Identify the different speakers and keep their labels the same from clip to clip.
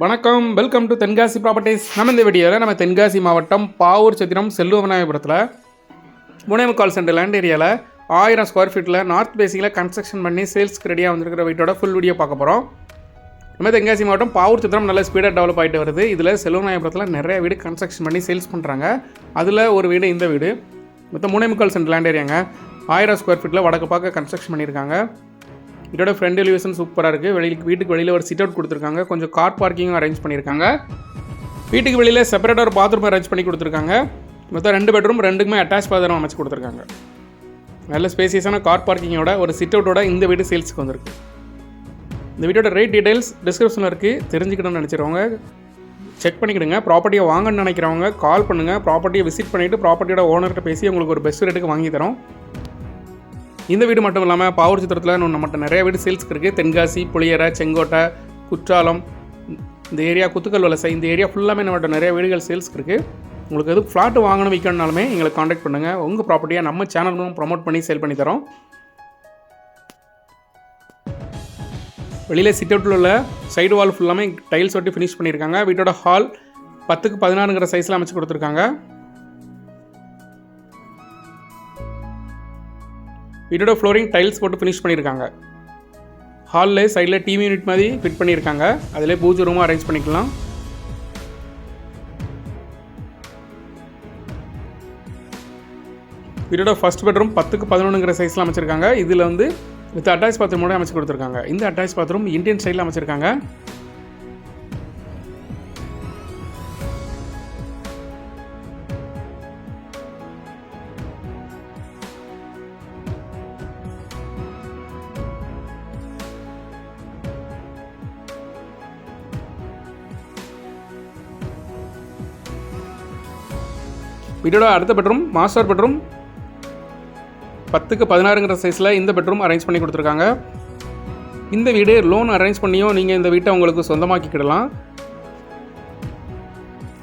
Speaker 1: வணக்கம். Welcome to Tenkasi properties நம்ம இந்த வீடியோவில் நம்ம தென்காசி மாவட்டம் பாவூர் சத்திரம் செல்வ விநாயகபுரத்தில் முனை முக்கால் சென்டர் லேண்ட் ஏரியாவில் ஆயிரம் ஸ்கொயர் ஃபீட்டில் நார்த் பேசிக்கில் கன்ஸ்ட்ரக்ஷன் பண்ணி சேல்ஸ்க்கு ரெடியாக வந்திருக்கிற வீட்டோட ஃபுல் வீடியோ பார்க்க போகிறோம் நம்ம தென்காசி மாவட்டம் பாவூர் சித்திரம் நல்ல ஸ்பீடாக டெவலப் ஆகிட்டு வருது. இதில் செல்வநாயபுரத்தில் நிறைய வீடு கன்ஸ்ட்ரக்ஷன் பண்ணி சேல்ஸ் பண்ணுறாங்க அதில் ஒரு வீடு இந்த வீடு. மொத்தம் மூணே முக்கால் சென்ட் லேண்ட் ஏரியாங்க ஆயிரம் ஸ்கொயர் ஃபீட்டில் வடக்கு பார்க்க கன்ஸ்ட்ரக்ஷன் பண்ணியிருக்காங்க. இதோட ஃப்ரண்ட் எலிவேஷன் சூப்பராக இருக்குது வெளியில் வீட்டுக்கு வெளியில் ஒரு சிட் அவுட் கொடுத்துருக்காங்க. கொஞ்சம் கார் பார்க்கிங்கும் அரேஞ்ச் பண்ணியிருக்காங்க. வீட்டுக்கு வெளியில் செப்பரேட்டாக ஒரு பாத்ரூம் அரேஞ்ச் பண்ணி கொடுத்துருக்காங்க. மொத்தம் ரெண்டு பெட்ரூம் ரெண்டுக்குமே அட்டாச் பாத்ரூம் அமைச்சு கொடுத்துருக்காங்க. நல்ல ஸ்பேசியஸான கார் பார்க்கிங்கோட ஒரு சிட் அவுட்டோட இந்த வீடு சேல்ஸுக்கு வந்திருக்கு. இந்த வீட்டோட ரேட் டீடைல்ஸ் டிஸ்கிரிப்ஷனில் இருக்குது தெரிஞ்சுக்கணும்னு நினச்சிருவங்க செக் பண்ணிக்கிடுங்க. ப்ராப்பர்ட்டியை வாங்கன்னு நினைக்கிறவங்க கால் பண்ணுங்கள் ப்ராப்பர்ட்டியை விசிட் பண்ணிவிட்டு ப்ராப்பர்ட்டியோட ஓனர்கிட்ட பேசி உங்களுக்கு ஒரு பெஸ்ட் ரேட்டுக்கு வாங்கி தரோம். இந்த வீடு மட்டும் இல்லாமல் பாவூர் சித்திரத்தில் இன்னும் நம்மகிட்ட நிறைய வீடு சேல்ஸ்க்கு இருக்குது தென்காசி புளியரை செங்கோட்டை குற்றாலம் இந்த ஏரியா குத்துக்கல் வலசை இந்த ஏரியா ஃபுல்லாமே நம்மகிட்ட நிறைய வீடுகள் சேல்ஸ்க்கு இருக்குது உங்களுக்கு எதுவும் ஃப்ளாட் வாங்கணும் விற்கணுனாலுமே எங்களை காண்டாக்ட் பண்ணுங்கள் உங்கள் ப்ராப்பர்ட்டியாக நம்ம சேனலும் ப்ரொமோட் பண்ணி சேல் பண்ணி தரோம். வெளியில் சிட் அவுட்டில் உள்ள சைடு வால் ஃபுல்லாமே டைல்ஸ் ஒட்டி ஃபினிஷ் பண்ணியிருக்காங்க. வீட்டோட ஹால் பத்துக்கு பதினாறுங்கிற சைஸில் அமைச்சு கொடுத்துருக்காங்க. வீட்டோட ஃப்ளோரிங் டைல்ஸ் போட்டு ஃபினிஷ் பண்ணியிருக்காங்க ஹாலில் சைடில் டிவி யூனிட் மாதிரி ஃபிட் பண்ணியிருக்காங்க அதிலே பூஜை ரூமும் அரேஞ்ச் பண்ணிக்கலாம். வீட்டோட ஃபர்ஸ்ட் பெட்ரூம் பத்துக்கு பதினொன்றுங்கிற சைஸில் அமைச்சிருக்காங்க. இதில் வந்து வித் அட்டாச் பாத்ரூமோட அமைச்சு கொடுத்துருக்காங்க. இந்த அட்டாச் பாத்ரூம் இந்தியன் ஸ்டைலில் அமைச்சிருக்காங்க. வீட்டோட அடுத்த பெட்ரூம் மாஸ்டர் பெட்ரூம். பத்துக்கு பதினாறுங்கிற சைஸில் இந்த பெட்ரூம் அரேஞ்ச் பண்ணி கொடுத்துருக்காங்க. இந்த வீடு லோன் அரேஞ்ச் பண்ணியும் நீங்கள் இந்த வீட்டை உங்களுக்கு சொந்தமாக்கிக்கிடலாம்.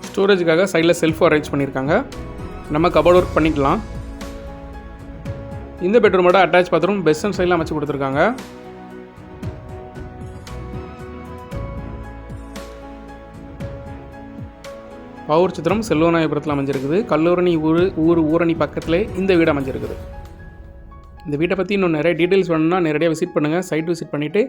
Speaker 1: ஸ்டோரேஜுக்காக சைடில் செல்ஃபும் அரேஞ்ச் பண்ணியிருக்காங்க. நம்ம கபோர்ட் ஒர்க் பண்ணிக்கலாம். இந்த பெட்ரூமோட அட்டாச் பாத்ரூம் பெஸ்ட் சைடில் அமைச்சு கொடுத்துருக்காங்க. பாவூர் சித்திரம் செல்வநாயபுரத்தில் அமைஞ்சிருக்குது. கல்லூரணி ஊர் ஊர் ஊரணி பக்கத்தில் இந்த வீடு அமைஞ்சிருக்குது. இந்த வீட்டை பற்றி இன்னும் நிறைய டீட்டெயில்ஸ் வேணும்னா நேரடியாக விசிட் பண்ணுங்கள் சைட் விசிட் பண்ணிவிட்டு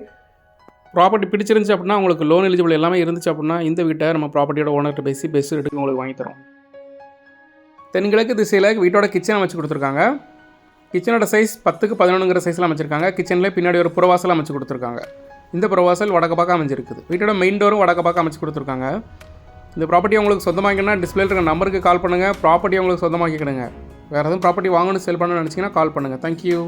Speaker 1: ப்ராப்பர்ட்டி பிடிச்சிருந்துச்சு அப்படின்னா உங்களுக்கு லோன் எலிஜிபிள் எல்லாமே இருந்துச்சு அப்படின்னா இந்த வீட்டை நம்ம ப்ராப்பர்ட்டியோட ஓனர்கிட்ட பேசி பெஸ்ட் ரேட்டுக்கு உங்களுக்கு வாங்கி தரோம் தென்கிழக்கு திசையில் வீட்டோட கிச்சன் அமைச்சு கொடுத்துருக்காங்க. கிச்சனோட சைஸ் பத்துக்கு பதினொன்றுங்கிற சைஸில் அமைச்சிருக்காங்க. கிச்சனில் பின்னாடி ஒரு புறவாசல் அமைச்சு கொடுத்துருக்காங்க. இந்த புறவாசல் வடக்கு பக்கம் அமைஞ்சிருக்குது. வீட்டோட மெயின் டோரும் வடக்கு பக்கம் அமைச்சு கொடுத்துருக்காங்க. இந்த ப்ராப்பர்ட்டி உங்களுக்கு சொந்தமாக்கினா டிஸ்பிளே இருக்கிற நம்பருக்கு கால் பண்ணுங்கள் ப்ராப்பர்ட்டி உங்களுக்கு சொந்தமாக்கிக்கிடுங்க. வேறு எதுவும் ப்ராப்பர்ட்டி வாங்கணும் செல் பண்ணணும்னு நினச்சிங்கன்னா கால் பண்ணுங்கள் தேங்க்யூ